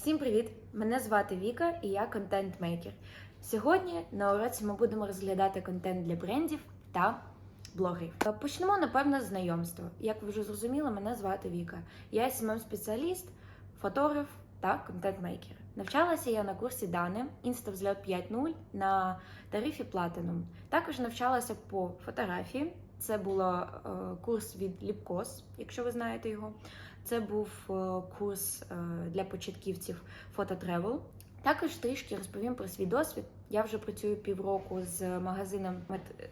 Всім привіт! Мене звати Віка і я контент-мейкер. Сьогодні на уроці ми будемо розглядати контент для брендів та блогерів. Почнемо, напевно, з знайомства. Як ви вже зрозуміли, мене звати Віка. Я smm спеціаліст фотограф та контент-мейкер. Навчалася я на курсі Дани Інставзльот 5.0 на тарифі Platinum. Також навчалася по фотографії. Це був е, курс від Ліпкос, якщо ви знаєте його. Це був е, курс е, для початківців фототревел. Також трішки розповім про свій досвід. Я вже працюю півроку з магазином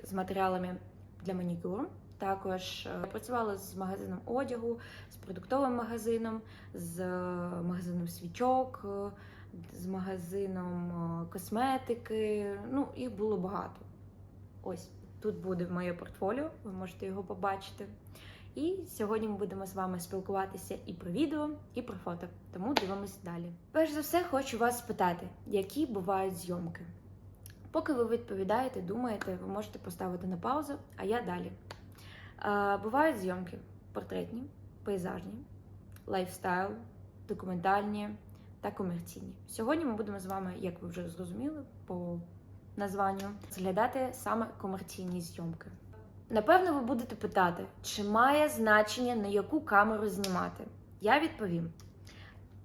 з матеріалами для манікюру. Також е, працювала з магазином одягу, з продуктовим магазином, з магазином свічок, з магазином косметики. Ну, їх було багато. Ось тут буде моє портфоліо, ви можете його побачити. І сьогодні ми будемо з вами спілкуватися і про відео, і про фото. Тому дивимося далі. Перш за все, хочу вас спитати, які бувають зйомки. Поки ви відповідаєте, думаєте, ви можете поставити на паузу, а я далі. Е, бувають зйомки портретні, пейзажні, лайфстайл, документальні та комерційні. Сьогодні ми будемо з вами, як ви вже зрозуміли, по названню зглядати саме комерційні зйомки. Напевно, ви будете питати, чи має значення на яку камеру знімати? Я відповім: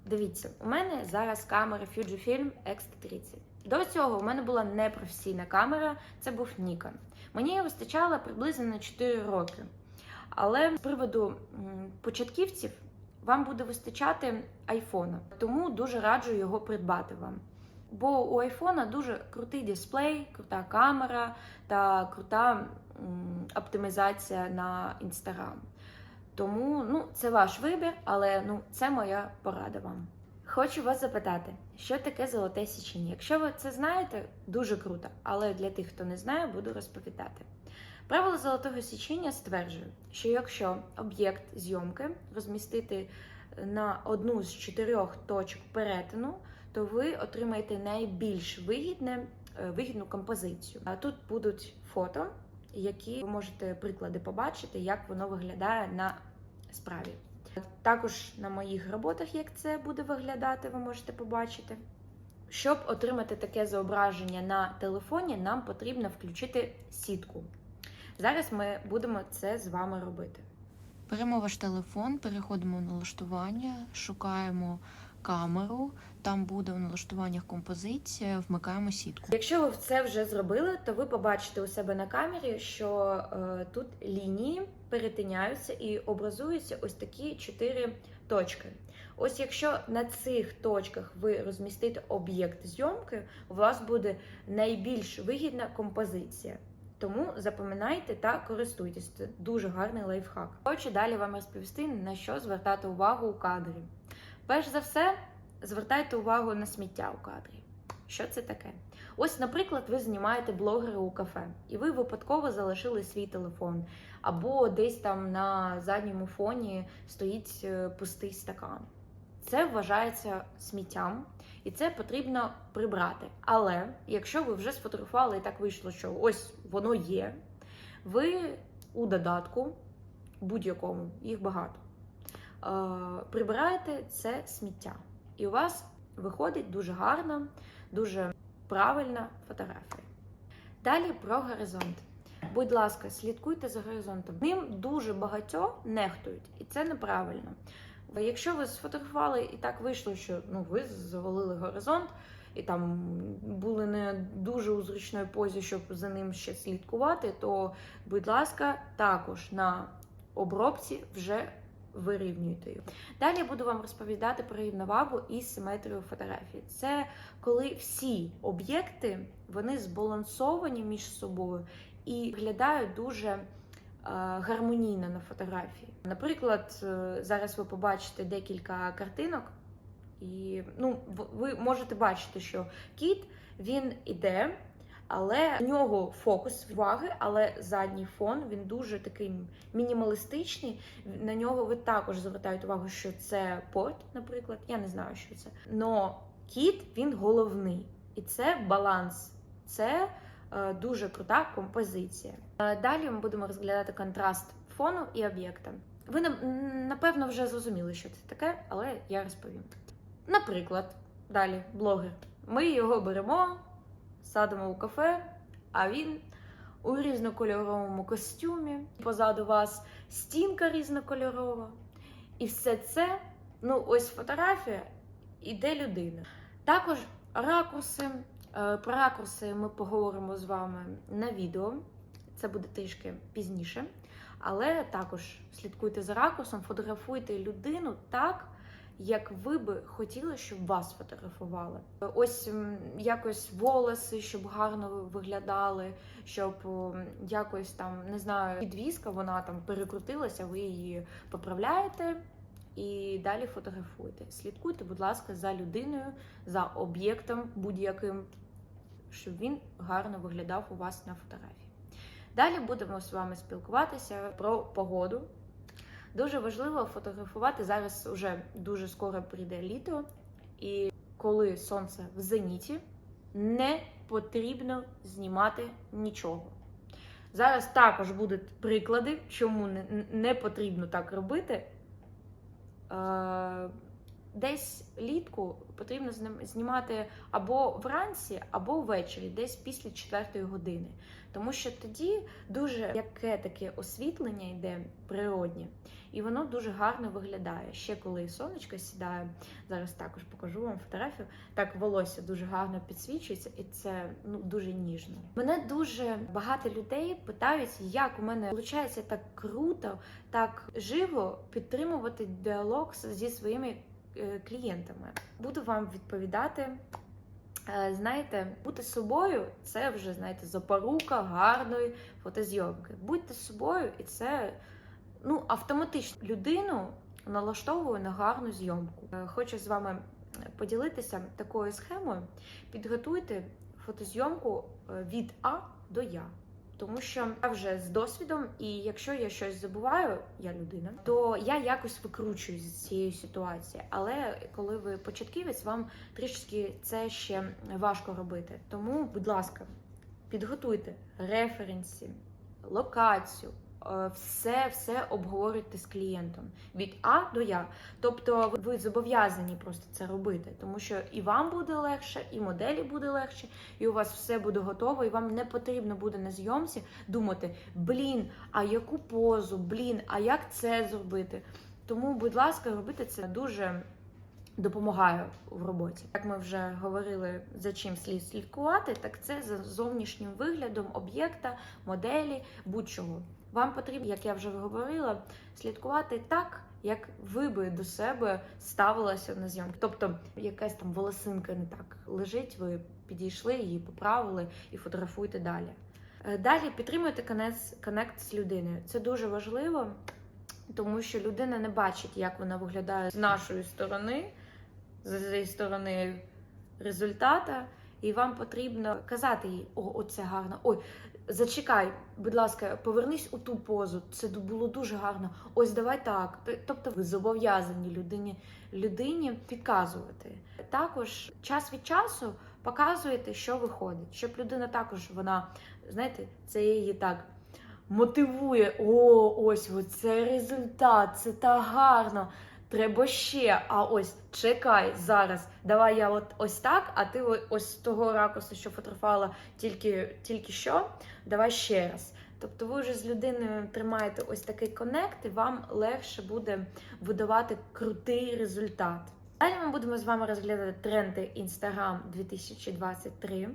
дивіться, у мене зараз камера Fujifilm X-T30. До цього у мене була непрофесійна камера, це був Nikon. Мені її вистачало приблизно на 4 роки. Але з приводу початківців вам буде вистачати айфона, тому дуже раджу його придбати вам. Бо у айфона дуже крутий дисплей, крута камера та крута оптимізація на інстаграм. Тому ну, це ваш вибір, але ну, це моя порада вам. Хочу вас запитати, що таке золоте січення? Якщо ви це знаєте, дуже круто, але для тих, хто не знає, буду розповідати. Правило золотого січення стверджує, що якщо об'єкт зйомки розмістити на одну з чотирьох точок перетину, то ви отримаєте найбільш вигідне, е, вигідну композицію. А тут будуть фото, які ви можете приклади побачити, як воно виглядає на справі. Також на моїх роботах, як це буде виглядати, ви можете побачити. Щоб отримати таке зображення на телефоні, нам потрібно включити сітку. Зараз ми будемо це з вами робити. Беремо ваш телефон, переходимо в налаштування, шукаємо камеру, там буде в налаштуваннях композиція, вмикаємо сітку. Якщо ви це вже зробили, то ви побачите у себе на камері, що е, тут лінії перетиняються і образуються ось такі чотири точки. Ось якщо на цих точках ви розмістите об'єкт зйомки, у вас буде найбільш вигідна композиція. Тому запам'ятайте та користуйтесь. Це дуже гарний лайфхак. Хочу далі вам розповісти, на що звертати увагу у кадрі. Перш за все, звертайте увагу на сміття у кадрі. Що це таке? Ось, наприклад, ви знімаєте блогера у кафе, і ви випадково залишили свій телефон, або десь там на задньому фоні стоїть е, пустий стакан. Це вважається сміттям, і це потрібно прибрати. Але якщо ви вже сфотографували і так вийшло, що ось воно є, ви у додатку, будь-якому, їх багато, прибираєте це сміття. І у вас виходить дуже гарна, дуже правильна фотографія. Далі про горизонт. Будь ласка, слідкуйте за горизонтом. Ним дуже багатьох нехтують, і це неправильно. Якщо ви сфотографували і так вийшло, що ну ви завалили горизонт, і там були не дуже у зручної позі, щоб за ним ще слідкувати, то, будь ласка, також на обробці вже вирівнюйте його. Далі я буду вам розповідати про рівновагу і симетрію фотографії. Це коли всі об'єкти вони збалансовані між собою і виглядають дуже е, гармонійно на фотографії. Наприклад, е, зараз ви побачите декілька картинок, і ну, ви можете бачити, що кіт він іде, але в нього фокус уваги, але задній фон він дуже такий мінімалістичний. На нього ви також звертаєте увагу, що це порт, наприклад. Я не знаю, що це. Но кіт він головний, і це баланс. Це е, дуже крута композиція. Е, Далі ми будемо розглядати контраст фону і об'єкта. Ви напевно вже зрозуміли, що це таке, але я розповім. Наприклад, далі блогер. Ми його беремо, садимо у кафе, а він у різнокольоровому костюмі. Позаду вас стінка різнокольорова. І все це, ну, ось фотографія, іде людина. Також ракурси. Е, Про ракурси ми поговоримо з вами на відео. Це буде трішки пізніше. Але також слідкуйте за ракурсом, фотографуйте людину так, як ви би хотіли, щоб вас фотографували. Ось якось волоси, щоб гарно виглядали, щоб якось там не знаю, підвіска, вона там перекрутилася, ви її поправляєте і далі фотографуєте. Слідкуйте, будь ласка, за людиною, за об'єктом будь-яким, щоб він гарно виглядав у вас на фотографії. Далі будемо з вами спілкуватися про погоду. Дуже важливо фотографувати зараз. Уже дуже скоро прийде літо, і коли сонце в зеніті, не потрібно знімати нічого. Зараз також будуть приклади, чому не, потрібно так робити. Десь літку потрібно знімати або вранці, або ввечері, десь після 4 години. Тому що тоді дуже яке таке освітлення йде природнє, і воно дуже гарно виглядає. Ще коли сонечко сідає, зараз також покажу вам фотографію. Так волосся дуже гарно підсвічується, і це ну дуже ніжно. Мене дуже багато людей питають, як у мене виходить так круто, так живо підтримувати діалог зі своїми клієнтами. Буду вам відповідати. Е, Знаєте, бути собою це вже знаєте запорука гарної фотозйомки. Будьте собою, і це ну автоматично людину налаштовує на гарну зйомку. Е, Хочу з вами поділитися такою схемою. Підготуйте фотозйомку е, від А до Я. Тому що я вже з досвідом, і якщо я щось забуваю, я людина, то я якось викручуюсь з цієї ситуації. Але коли ви початківець, вам трішки це ще важко робити. Тому, будь ласка, підготуйте референсі, локацію. Е, Все, все обговорюйте з клієнтом від А до Я. Тобто ви зобов'язані просто це робити, тому що і вам буде легше, і моделі буде легше, і у вас все буде готово, і вам не потрібно буде на зйомці думати: блін, а яку позу, блін, а як це зробити? Тому, будь ласка, робити це дуже допомагає в роботі. Як ми вже говорили, за чим слід слідкувати, так це за зовнішнім виглядом об'єкта, моделі, будь-чого. Вам потрібно, як я вже говорила, слідкувати так, як ви би до себе ставилися на зйомки. Тобто, якась там волосинка не так лежить, ви підійшли, її поправили і фотографуєте далі. Е, Далі підтримуйте коннект з людиною. Це дуже важливо, тому що людина не бачить, як вона виглядає з нашої сторони, з зі сторони результата. І вам потрібно казати їй: о, оце гарно. Ой, зачекай, будь ласка, повернись у ту позу. Це було дуже гарно. Ось давай так. Тобто, ви зобов'язані людині, людині підказувати. Також час від часу показуєте, що виходить, щоб людина також вона, знаєте, це її так. Мотивує, о, ось це результат, це так гарно. Треба ще. А ось чекай зараз. Давай я от ось так, а ти ось з того ракурсу, що фотографувала тільки, тільки що, давай ще раз. Тобто ви вже з людиною тримаєте ось такий коннект, і вам легше буде видавати крутий результат. Далі ми будемо з вами розглядати тренди Instagram 2023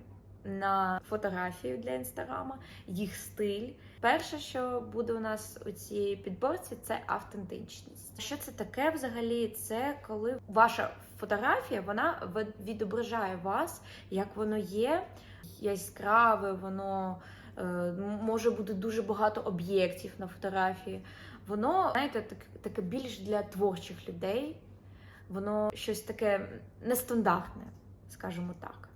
на фотографію для інстаграма, їх стиль. Перше, що буде у нас у цій підборці, це автентичність. Що це таке взагалі? Це коли ваша фотографія вона відображає вас, як воно є, яскраве, воно е, може бути дуже багато об'єктів на фотографії. Воно, знаєте, так, таке більш для творчих людей. Воно щось таке нестандартне, скажімо так.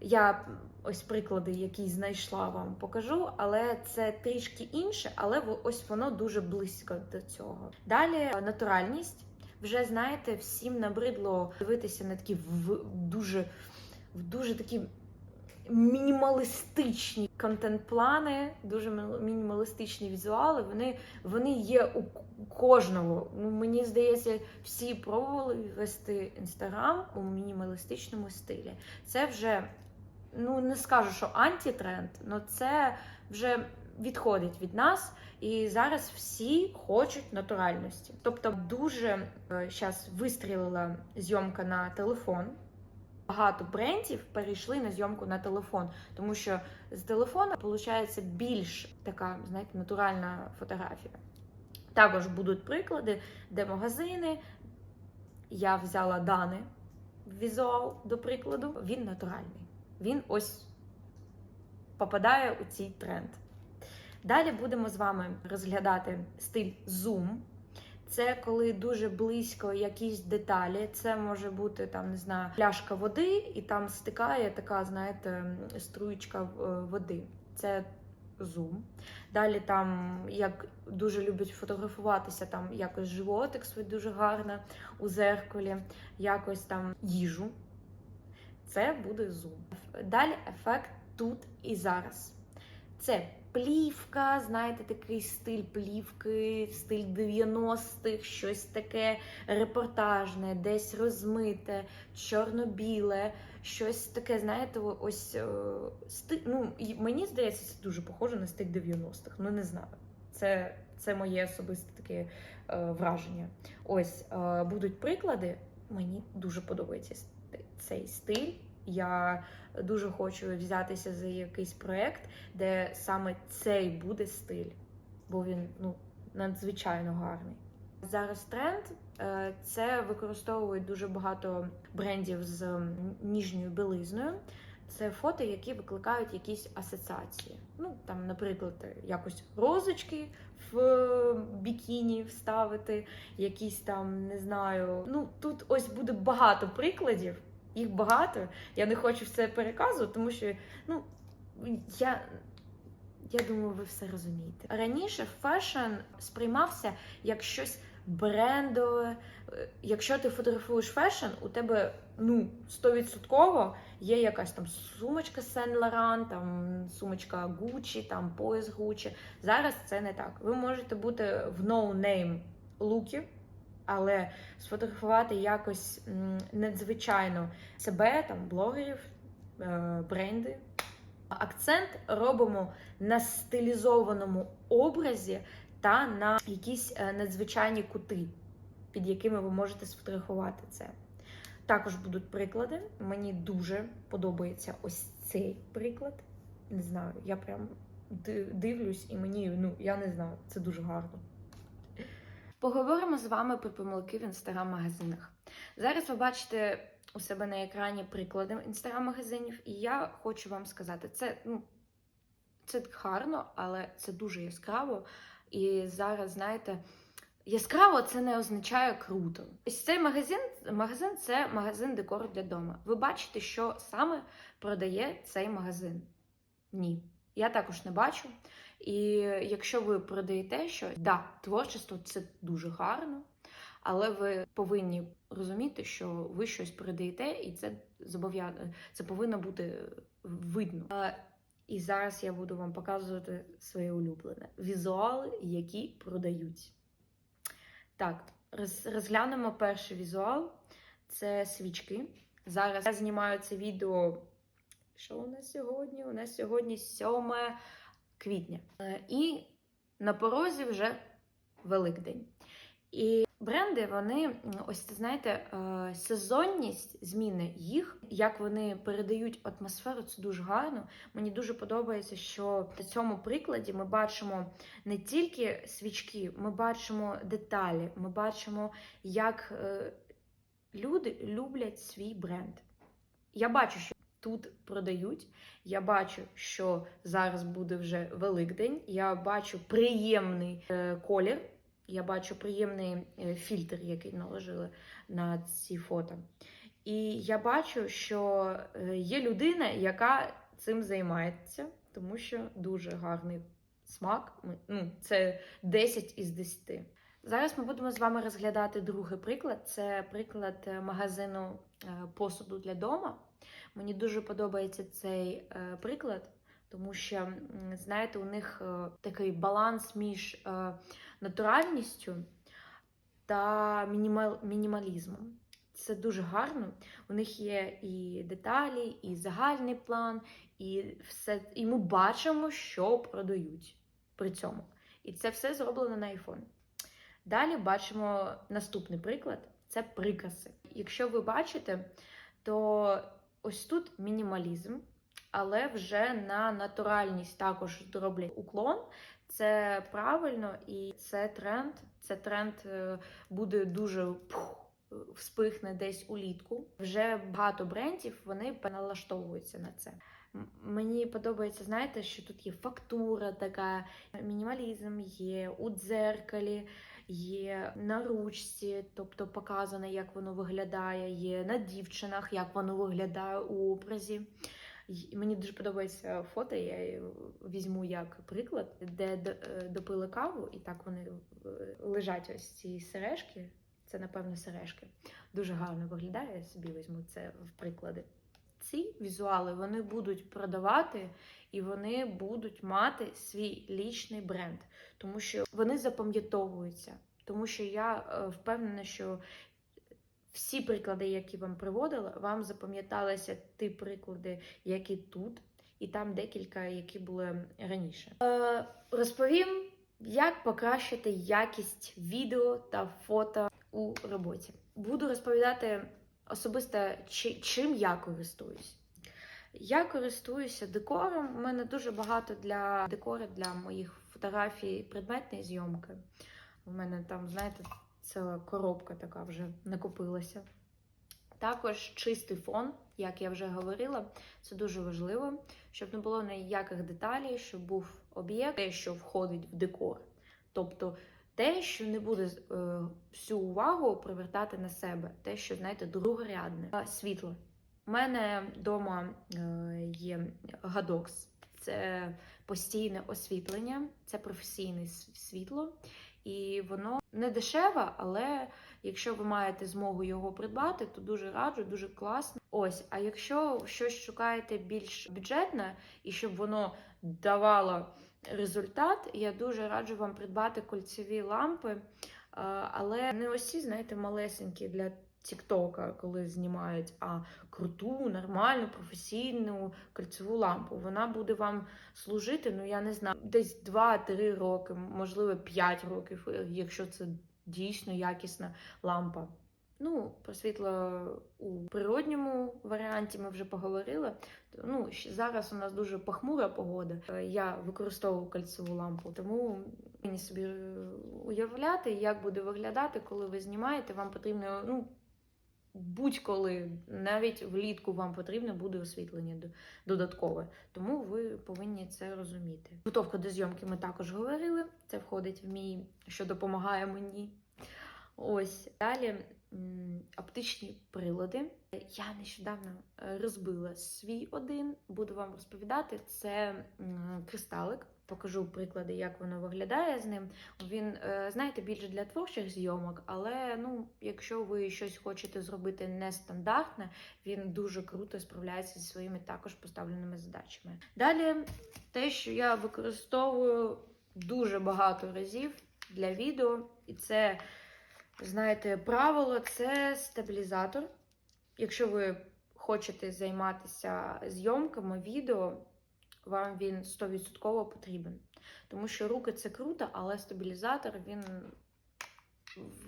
Я ось приклади, які знайшла, вам покажу, але це трішки інше, але ось воно дуже близько до цього. Далі е, натуральність. Вже знаєте, всім набридло дивитися на такі в дуже, в дуже такі мінімалістичні контент-плани, дуже мінімалістичні візуали. Вони, вони є у кожного. Ну, мені здається, всі пробували вести інстаграм у мінімалістичному стилі. Це вже ну не скажу, що антитренд, але це вже відходить від нас. І зараз всі хочуть натуральності. Тобто, дуже зараз вистрілила зйомка на телефон. Багато брендів перейшли на зйомку на телефон, тому що з телефона виходить більш така, знаєте, натуральна фотографія. Також будуть приклади, де магазини. Я взяла Дани візуал, до прикладу, він натуральний. Він ось попадає у цей тренд. Далі будемо з вами розглядати стиль zoom. Це коли дуже близько якісь деталі. Це може бути там, не знаю, пляшка води, і там стикає така, знаєте, струєчка е, води. Це зум. Далі там, як дуже люблять фотографуватися, там якось животик свій дуже гарно у зеркалі, якось там їжу. Це буде зум. Далі ефект тут і зараз. Це плівка, знаєте, такий стиль плівки, стиль 90-х, щось таке репортажне, десь розмите, чорно-біле, щось таке, знаєте, ось е, сти... ну, мені здається, це дуже похоже на стиль 90-х. Ну, не знаю. Це, це моє особисте таке е, враження. Ось е, будуть приклади. Мені дуже подобається цей стиль. Я дуже хочу взятися за якийсь проект, де саме цей буде стиль, бо він ну надзвичайно гарний. Зараз тренд е, це використовують дуже багато брендів з ніжньою білизною. Це фото, які викликають якісь асоціації. Ну там, наприклад, якось розочки в бікіні вставити, якісь там не знаю. Ну тут ось буде багато прикладів. Їх багато. Я не хочу все переказувати, тому що ну я, я думаю, ви все розумієте. Раніше фешн сприймався як щось брендове. Е, Якщо ти фотографуєш фешн, у тебе ну 100% є якась там сумочка Saint Laurent, там сумочка Gucci, там пояс Gucci. Зараз це не так. Ви можете бути в no-name лукі, але сфотографувати якось надзвичайно себе, там блогерів, е, бренди. Акцент робимо на стилізованому образі та на якісь е, надзвичайні кути, під якими ви можете сфотографувати це. Також будуть приклади. Мені дуже подобається ось цей приклад. Не знаю, я прям дивлюсь і мені, ну, я не знаю, це дуже гарно. Поговоримо з вами про помилки в інстаграм-магазинах. Зараз ви бачите у себе на екрані приклади інстаграм-магазинів, і я хочу вам сказати, це, ну, це гарно, але це дуже яскраво. І зараз, знаєте, яскраво це не означає круто. Ось цей магазин, магазин це магазин декору для дому. Ви бачите, що саме продає цей магазин? Ні. Я також не бачу. І якщо ви продаєте щось, да, творчество це дуже гарно, але ви повинні розуміти, що ви щось продаєте, і це це повинно бути видно. І зараз я буду вам показувати своє улюблене візуали, які продають. Так, розглянемо перший візуал. Це свічки. Зараз я знімаю це відео. Що у нас сьогодні? У нас сьогодні 7 квітня. Е, І на порозі вже Великдень. І бренди, вони ось знаєте, е, сезонність зміни їх, як вони передають атмосферу, це дуже гарно. Мені дуже подобається, що на цьому прикладі ми бачимо не тільки свічки, ми бачимо деталі, ми бачимо, як е, люди люблять свій бренд. Я бачу, що тут продають. Я бачу, що зараз буде вже Великдень. Я бачу приємний е, колір. Я бачу приємний е, фільтр, який наложили на ці фото. І я бачу, що е, є людина, яка цим займається, тому що дуже гарний смак. Ну, це 10 із 10. Зараз ми будемо з вами розглядати другий приклад. Це приклад магазину посуду для дома. Мені дуже подобається цей е, приклад, тому що, знаєте, у них е, такий баланс між е, натуральністю та мінімал, мінімалізмом. Це дуже гарно. У них є і деталі, і загальний план, і все. І ми бачимо, що продають при цьому. І це все зроблено на iPhone. Далі бачимо наступний приклад це прикраси. Якщо ви бачите, то ось тут мінімалізм, але вже на натуральність також роблять уклон. Це правильно і це тренд. Це тренд е, буде дуже пух, вспихне десь улітку. Вже багато брендів вони налаштовуються на це. Мені подобається, знаєте, що тут є фактура така, мінімалізм є у дзеркалі, є на ручці, тобто показано, як воно виглядає, є на дівчинах, як воно виглядає у образі. Мені дуже подобається фото, я візьму як приклад, де е, допили каву, і так вони е, лежать ось ці сережки. Це, напевно, сережки. Дуже гарно виглядає. Я собі візьму це в приклади. Ці візуали вони будуть продавати і вони будуть мати свій лічний бренд, тому що вони запам'ятовуються. Тому що я е, впевнена, що всі приклади, які вам приводила, вам запам'яталися ті приклади, які тут, і там декілька, які були раніше. Е, розповім, як покращити якість відео та фото у роботі. Буду розповідати особисто, чи, чим я користуюсь. Я користуюся декором. У мене дуже багато для декору для моїх фотографій предметної зйомки. У мене там, знаєте, ціла коробка така вже накопилася. Також чистий фон, як я вже говорила, це дуже важливо, щоб не було ніяких деталей, щоб був об'єкт, що входить в декор. Тобто те, що не буде е, всю увагу привертати на себе, те, що, знаєте, другорядне. Світло. У мене вдома е, є гадокс. Це постійне освітлення, це професійне світло, і воно не дешеве, але якщо ви маєте змогу його придбати, то дуже раджу, дуже класно. Ось, а якщо щось шукаєте більш бюджетне і щоб воно давало результат, я дуже раджу вам придбати кольцеві лампи, е, але не ось знаєте, малесенькі для Тіктока, коли знімають, а круту, нормальну, професійну кольцеву лампу. Вона буде вам служити, ну я не знаю, десь 2-3 роки, можливо, 5 років, якщо це дійсно якісна лампа. Ну, про світло у природньому варіанті ми вже поговорили. Ну, зараз у нас дуже похмура погода. Е, Я використовую кольцеву лампу, тому мені собі е, уявляти, як буде виглядати, коли ви знімаєте. Вам потрібно, ну, будь-коли, навіть влітку вам потрібно буде освітлення додаткове. Тому ви повинні це розуміти. Готовка до зйомки ми також говорили. Це входить в мій, що допомагає мені. Ось далі оптичні прилади. Я нещодавно е, розбила свій один, буду вам розповідати. Це кристалик. Покажу приклади, як воно виглядає з ним. Він, е, знаєте, більше для творчих зйомок, але ну, якщо ви щось хочете зробити нестандартне, він дуже круто справляється зі своїми також поставленими задачами. Далі, те, що я використовую дуже багато разів для відео, і це, знаєте, правило це стабілізатор. Якщо ви хочете займатися зйомками відео, вам він 100% потрібен. Тому що руки це круто, але стабілізатор він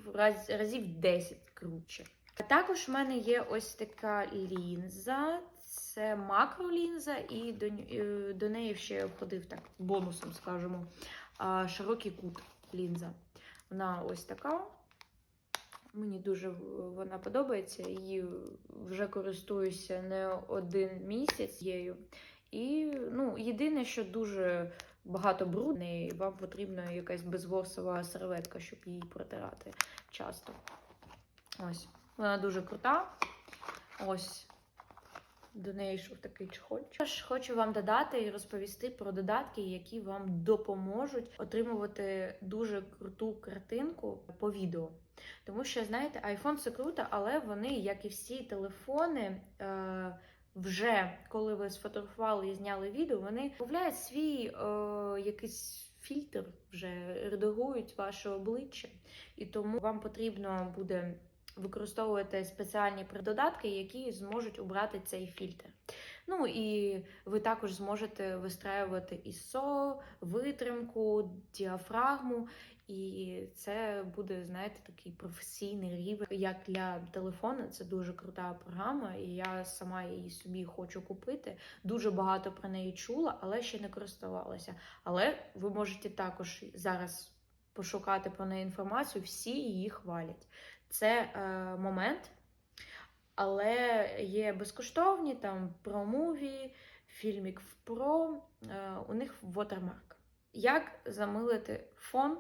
в раз, разів 10 круче. А також в мене є ось така лінза, це макролінза, і до, е, до неї ще входив так бонусом, скажімо, широкий кут лінза. Вона ось така. Мені дуже вона подобається. Її вже користуюся не один місяць її. І ну, єдине, що дуже багато брудної, вам потрібна якась безворсова серветка, щоб її протирати часто. Ось. Вона дуже крута. Ось. До неї йшов такий чехольчик. Також хочу вам додати і розповісти про додатки, які вам допоможуть отримувати дуже круту картинку по відео. Тому що, знаєте, iPhone це круто, але вони, як і всі телефони, е, вже коли ви сфотографували і зняли відео, вони додають свій е, якийсь фільтр, вже редагують ваше обличчя. І тому вам потрібно буде використовувати спеціальні додатки, які зможуть убрати цей фільтр. Ну і ви також зможете вистраювати ISO, витримку, діафрагму, і це буде, знаєте, такий професійний рівень. Як для телефону, це дуже крута програма, і я сама її собі хочу купити. Дуже багато про неї чула, але ще не користувалася. Але ви можете також зараз пошукати про неї інформацію, всі її хвалять. Це е, момент, але є безкоштовні там промуві, фільмік в Pro, е, у них watermark. Як замилити фон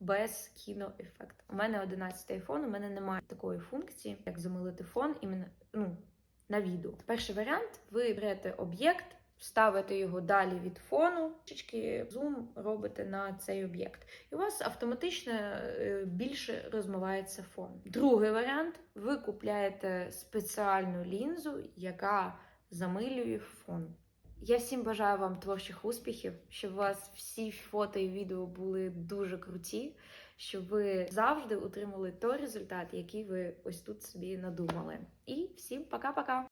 без кіноефекту? У мене 11 iPhone, у мене немає такої функції, як замилити фон іменно ну, на відео. Перший варіант: ви берете об'єкт, ставите його далі від фону, трішечки зум робите на цей об'єкт. І у вас автоматично е, більше розмивається фон. Другий варіант: ви купляєте спеціальну лінзу, яка замилює фон. Я всім бажаю вам творчих успіхів, щоб у вас всі фото і відео були дуже круті, щоб ви завжди отримали той результат, який ви ось тут собі надумали. І всім пока-пока!